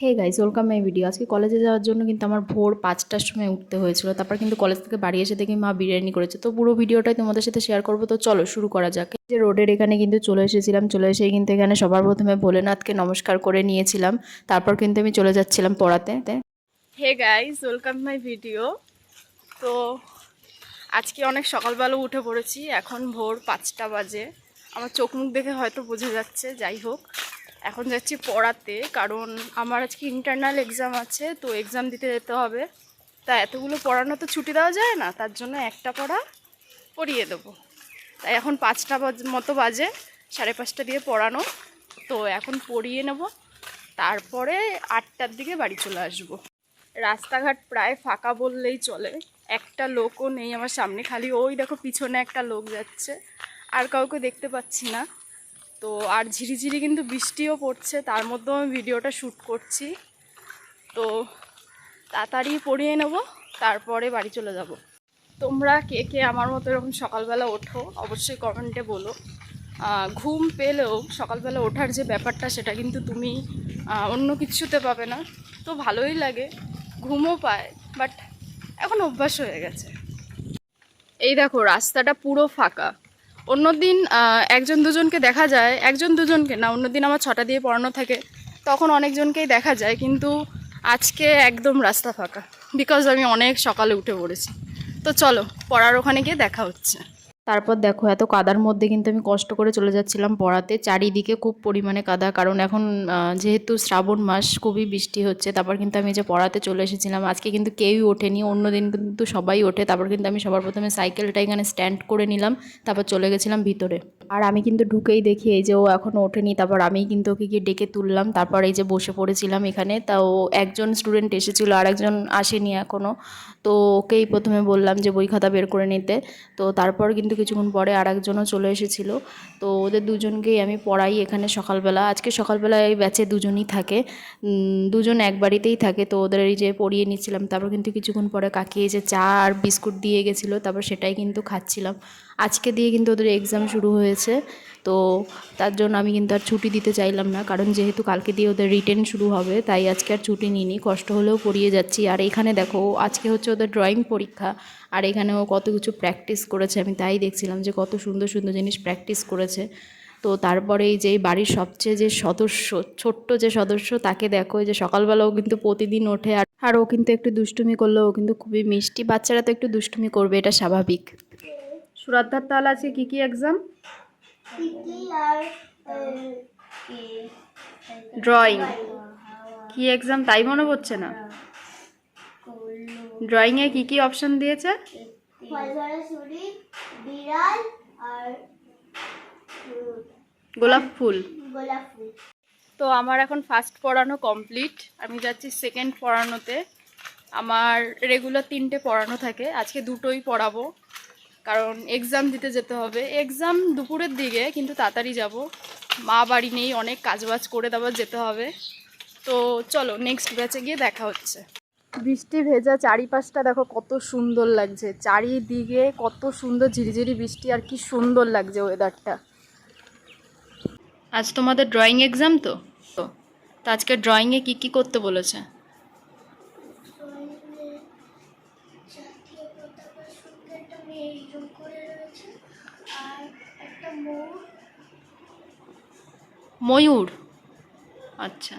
Hey guys, welcome my video. আজকে কলেজে যাওয়ার জন্য কিন্তু আমার ভোর পাঁচটার সময় উঠতে হয়েছিল। তারপর কিন্তু কলেজ থেকে বাড়ি এসে দেখি মা বিরিয়ানি করেছে। তো পুরো ভিডিওটাই তোমাদের সাথে শেয়ার করব। তো চলো, শুরু করা যাক। যে রোডের এখানে কিন্তু চলে এসেছিলাম। চলে এসে কিন্তু এখানে সবার প্রথমে ভোলেনাথকে নমস্কার করে নিয়েছিলাম। তারপর কিন্তু আমি চলে যাচ্ছিলাম পড়াতে। Hey guys, welcome my video. তো আজকে অনেক সকালবেলা উঠে পড়েছি। এখন ভোর পাঁচটা বাজে। আমার চোখ মুখ দেখে হয়তো বোঝা যাচ্ছে, যাই হোক। এখন যাচ্ছি পড়াতে, কারণ আমার আজকে ইন্টারনাল এক্সাম আছে, তো এক্সাম দিতে যেতে হবে। তা এতগুলো পড়ানো তো ছুটি দেওয়া যায় না, তার জন্য একটা পড়া পড়িয়ে দেবো। তাই এখন পাঁচটা মতো বাজে, সাড়ে পাঁচটা দিয়ে পড়ানো। তো এখন পড়িয়ে নেব, তারপরে আটটার দিকে বাড়ি চলে আসব। রাস্তাঘাট প্রায় ফাঁকা বললেই চলে, একটা লোকও নেই আমার সামনে, খালি ওই দেখো পিছনে একটা লোক যাচ্ছে। আর কাউকে দেখতে পাচ্ছি না। তো আর ঝিরিঝিরি কিন্তু বৃষ্টিও পড়ছে, তার মধ্যেও আমি ভিডিওটা শ্যুট করছি। তো তাড়াতাড়ি পড়িয়ে নেব, তারপরে বাড়ি চলে যাব। তোমরা কে কে আমার মতো এরকম সকালবেলা ওঠো, অবশ্যই কমেন্টে বলো। ঘুম পেলেও সকালবেলা ওঠার যে ব্যাপারটা, সেটা কিন্তু তুমি অন্য কিছুতে পাবে না। তো ভালোই লাগে, ঘুমও পায় বাট এখন অভ্যাস হয়ে গেছে। এই দেখো, রাস্তাটা পুরো ফাঁকা। অন্যদিন দিন একজন দুজনকে দেখা যায়, একজন দুজনকে না, অন্যদিন আমার ছটা দিয়ে পড়ানো থাকে, তখন অনেকজনকেই দেখা যায়, কিন্তু আজকে একদম রাস্তা ফাঁকা বিকজ আমি অনেক সকালে উঠে পড়েছি। তো চলো, পড়ার ওখানে গিয়ে দেখা হচ্ছে। তারপর দেখো, এত কাদার মধ্যে কিন্তু আমি কষ্ট করে চলে যাচ্ছিলাম পড়াতে চারিদিকে খুব পরিমাণে কাদা, কারণ এখন যেহেতু শ্রাবণ মাস, খুবই বৃষ্টি হচ্ছে, তারপর কিন্তু আমি যে পড়াতে চলে এসেছিলাম, আজকে কিন্তু কেউই ওঠেনি অন্য দিন কিন্তু সবাই ওঠে, তারপর কিন্তু আমি সবার প্রথমে সাইকেলটা এখানে স্ট্যান্ড করে নিলাম, তারপর চলে গেছিলাম ভিতরে। আর আমি কিন্তু ঢুকেই দেখি এই যে ও এখনও ওঠেনি। তারপর আমি কিন্তু ওকে গিয়ে ডেকে তুললাম। তারপর এই যে বসে পড়েছিলাম এখানে। তা ও একজন স্টুডেন্ট এসেছিল আর একজন আসেনি এখনও তো ওকেই প্রথমে বললাম যে বই খাতা বের করে নিতে। তো তারপর কিন্তু কিছুক্ষণ পরে আর একজনও চলে এসেছিল। তো ওদের দুজনকেই আমি পড়াই এখানে সকালবেলা। আজকে সকালবেলা এই ব্যাচে দুজনই থাকে। দুজন এক বাড়িতেই থাকে। তো ওদের এই যে পড়িয়ে নিচ্ছিলাম। তারপর কিন্তু কিছুক্ষণ পরে কাকি এই যে চা আর বিস্কুট দিয়ে গেছিল। তারপর সেটাই কিন্তু খাচ্ছিলাম। আজকে দিয়ে কিন্তু ওদের এক্সাম শুরু হয়েছে। তো তার জন্য আমি কিন্তু আর ছুটি দিতে চাইলাম না, কারণ যেহেতু কালকে দিয়ে ওদের রিটেন শুরু হবে, তাই আজকে আর ছুটি নিইনি। কষ্ট হলেও পড়িয়ে যাচ্ছি। আর এখানে দেখো আজকে হচ্ছে ওদের ড্রয়িং পরীক্ষা, আর এখানে ও কত কিছু প্র্যাকটিস করেছে, আমি তাই দেখছিলাম যে কত সুন্দর সুন্দর জিনিস প্র্যাকটিস করেছে। তো তারপরে এই যে বাড়ির সবচেয়ে যে সদস্য, ছোট্ট যে সদস্য, তাকে দেখো যে সকালবেলাও কিন্তু প্রতিদিন ওঠে, আর আর ও কিন্তু একটু দুষ্টুমি করলেও ও কিন্তু খুবই মিষ্টি। বাচ্চারা তো একটু দুষ্টুমি করবে, এটা স্বাভাবিক। সুরাদ্ধার তাহলে আছে, কী কী এক্সাম ড্রয়িং কি এক্সাম তাই মনে পড়ছে না? ড্রয়িংয়ে কি কি অপশন দিয়েছে? গোলাপ ফুল। তো আমার এখন ফার্স্ট পড়ানো কমপ্লিট আমি যাচ্ছি সেকেন্ড পড়ানোতে। আমার রেগুলার তিনটে পড়ানো থাকে। আজকে দুটোই পড়াবো। কারণ এক্সাম দিতে যেতে হবে। এক্সাম দুপুরের দিকে, কিন্তু তাড়াতাড়ি যাব। মা বাড়ি নেই, অনেক কাজবাজ করে দেওয়ার যেতে হবে। তো চলো নেক্সট ব্যাচে গিয়ে দেখা হচ্ছে। বৃষ্টি ভেজা চারিপাশটা দেখো কত সুন্দর লাগছে। চারিদিকে কত সুন্দর ঝিরিঝিরি বৃষ্টি, আর কি সুন্দর লাগছে ওয়েদারটা আজ তোমাদের ড্রয়িং এক্সাম তো? তা আজকে ড্রয়িংয়ে কি কি করতে বলেছে? ময়ূর? আচ্ছা।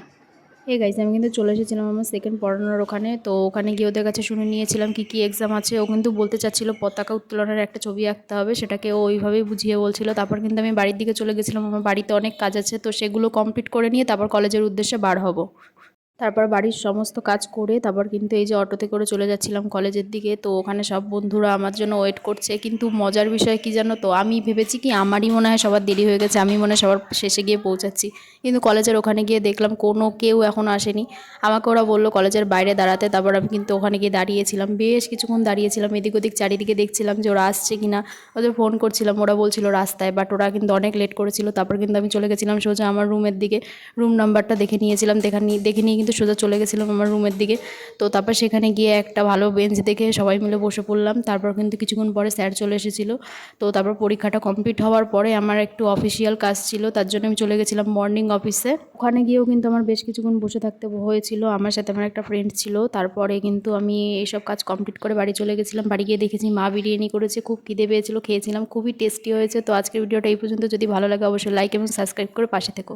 এই গাইজ আমি কিন্তু চলে এসেছিলাম আমার সেকেন্ড পড়ানোর ওখানে। তো ওখানে গিয়ে ওদের কাছে শুনে নিয়েছিলাম কি কি এক্সাম আছে। ও কিন্তু বলতে চাচ্ছিলো পতাকা উত্তোলনের একটা ছবি আঁকতে হবে, সেটাকে ও ওইভাবেই বুঝিয়ে বলছিল। তারপর কিন্তু আমি বাড়ির দিকে চলে গেছিলাম। আমার বাড়িতে অনেক কাজ আছে, তো সেগুলো কমপ্লিট করে নিয়ে তারপর কলেজের উদ্দেশ্যে বার হব। তারপর বাড়ির সমস্ত কাজ করে তারপর কিন্তু এই যে অটোতে করে চলে যাচ্ছিলাম কলেজের দিকে, তো ওখানে সব বন্ধুরা আমার জন্য ওয়েট করছে। কিন্তু মজার বিষয় কি জানো তো, আমি ভেবেছি কি আমারই মনে হয় সবার দেরি হয়ে গেছে, আমি মনে হয় সবার শেষে গিয়ে পৌঁছাচ্ছি। কিন্তু কলেজের ওখানে গিয়ে দেখলাম কোনো কেউ এখনও আসেনি। আমাকে ওরা বলল কলেজের বাইরে দাঁড়াতে, তারপর আমি কিন্তু ওখানে গিয়ে দাঁড়িয়েছিলাম। বেশ কিছুক্ষণ দাঁড়িয়েছিলাম, এদিক ওদিক চারিদিকে দেখছিলাম যে ওরা আসছে কি না ওদের ফোন করছিলাম, ওরা বলছিল রাস্তায় বাট ওরা কিন্তু অনেক লেট করেছিল। তারপর কিন্তু আমি চলে গেছিলাম সোজা আমার রুমের দিকে। রুম নাম্বারটা দেখে নিয়েছিলাম, দেখা নিয়ে দেখে নিয়ে কিন্তু কিন্তু সোজা চলে গেছিলাম আমার রুমের দিকে। তো তারপর সেখানে গিয়ে একটা ভালো বেঞ্চ দেখে সবাই মিলে বসে পড়লাম। তারপর কিন্তু কিছুক্ষণ পরে স্যার চলে এসেছিল। তো তারপর পরীক্ষাটা কমপ্লিট হওয়ার পরে আমার একটু অফিসিয়াল কাজ ছিল, তার জন্য আমি চলে গেছিলাম মর্নিং অফিসে ওখানে গিয়েও কিন্তু আমার বেশ কিছুক্ষণ বসে থাকতে হয়েছিল। আমার সাথে আমার একটা ফ্রেন্ড ছিল। তারপরে কিন্তু আমি এইসব কাজ কমপ্লিট করে বাড়ি চলে গেছিলাম। বাড়ি গিয়ে দেখেছি মা বিরিয়ানি করেছে, খুব খিদে পেয়েছিল, খেয়েছিলাম, খুবই টেস্টি হয়েছে। তো আজকের ভিডিওটা এই পর্যন্ত। যদি ভালো লাগে অবশ্যই লাইক এবং সাবস্ক্রাইব করে পাশে থেকো।